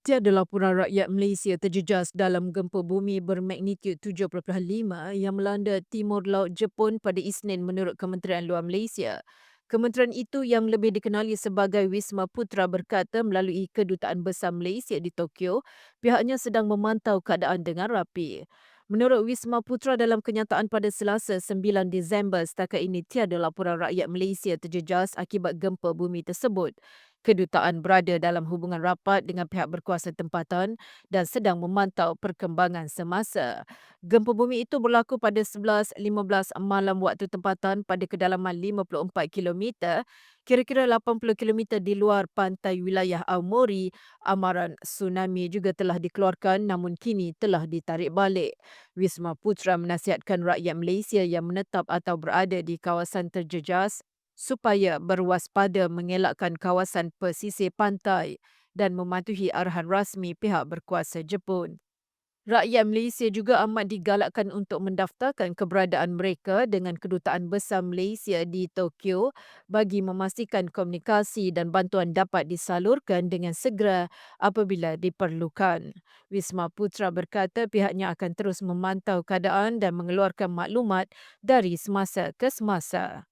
Tiada laporan rakyat Malaysia terjejas dalam gempa bumi bermagnitud 7.5 yang melanda timur laut Jepun pada Isnin menurut Kementerian Luar Malaysia. Kementerian itu yang lebih dikenali sebagai Wisma Putra berkata melalui Kedutaan Besar Malaysia di Tokyo, pihaknya sedang memantau keadaan dengan rapi. Menurut Wisma Putra dalam kenyataan pada Selasa 9 Disember, setakat ini tiada laporan rakyat Malaysia terjejas akibat gempa bumi tersebut. Kedutaan berada dalam hubungan rapat dengan pihak berkuasa tempatan dan sedang memantau perkembangan semasa. Gempa bumi itu berlaku pada 11.15 malam waktu tempatan pada kedalaman 54 km, kira-kira 80 km di luar pantai wilayah Aomori. Amaran tsunami juga telah dikeluarkan namun kini telah ditarik balik. Wisma Putra menasihatkan rakyat Malaysia yang menetap atau berada di kawasan terjejas supaya berwaspada mengelakkan kawasan pesisir pantai dan mematuhi arahan rasmi pihak berkuasa Jepun. Rakyat Malaysia juga amat digalakkan untuk mendaftarkan keberadaan mereka dengan Kedutaan Besar Malaysia di Tokyo bagi memastikan komunikasi dan bantuan dapat disalurkan dengan segera apabila diperlukan. Wisma Putra berkata pihaknya akan terus memantau keadaan dan mengeluarkan maklumat dari semasa ke semasa.